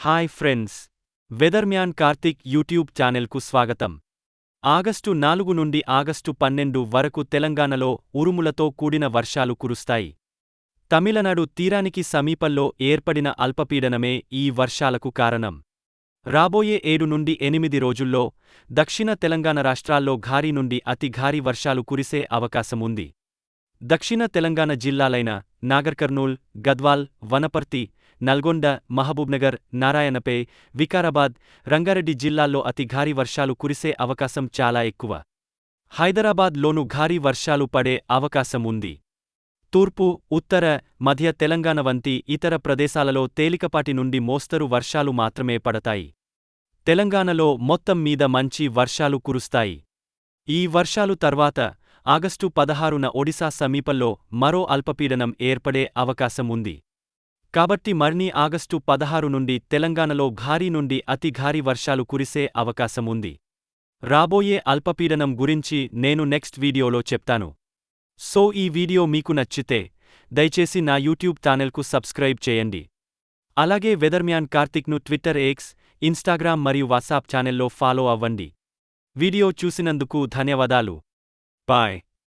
Hi friends. Weatherman Karthik YouTube ఛానెల్కు స్వాగతం. August నాలుగు నుండి ఆగస్టు పన్నెండు వరకు తెలంగాణలో ఉరుములతో కూడిన వర్షాలు కురుస్తాయి. తమిళనాడు తీరానికి సమీపంలో ఏర్పడిన అల్పపీడనమే ఈ వర్షాలకు కారణం. రాబోయే ఏడు నుండి ఎనిమిది రోజుల్లో దక్షిణ తెలంగాణ రాష్ట్రాల్లో ఘారీ నుండి అతి ఘారీ వర్షాలు కురిసే అవకాశముంది. దక్షిణ తెలంగాణ జిల్లాలైన నాగర్కర్నూల్ గద్వాల్ వనపర్తి నల్గొండ మహబూబ్నగర్ నారాయణపే వికారాబాద్ రంగారెడ్డి జిల్లాల్లో అతి భారీ వర్షాలు కురిసే అవకాశం చాలా ఎక్కువ. హైదరాబాద్లోనూ భారీ వర్షాలు పడే అవకాశం ఉంది. తూర్పు ఉత్తర మధ్య తెలంగాణ వంటి ఇతర ప్రదేశాలలో తేలికపాటి నుండి మోస్తరు వర్షాలు మాత్రమే పడతాయి. తెలంగాణలో మొత్తం మీద మంచి వర్షాలు కురుస్తాయి. ఈ వర్షాలు తర్వాత ఆగస్టు పదహారున ఒడిశా సమీపంలో మరో అల్పపీడనం ఏర్పడే అవకాశం ఉంది. కాబట్టి మర్ని ఆగస్టు పదహారు నుండి తెలంగాణలో భారీ నుండి అతి భారీ వర్షాలు కురిసే అవకాశం ఉంది రాబోయే అల్పపీడనం గురించి నేను నెక్స్ట్ వీడియోలో చెప్తాను. సో ఈ వీడియో మీకు నచ్చితే దయచేసి నా యూట్యూబ్ ఛానల్కు సబ్స్క్రైబ్ చేయండి. అలాగే వెదర్మ్యాన్ కార్తిక్ను ట్విట్టర్ ఎక్స్ ఇన్స్టాగ్రామ్ మరియు వాట్సాప్ ఛానల్లో ఫాలో అవ్వండి. వీడియో చూసినందుకు ధన్యవాదాలు. బాయ్.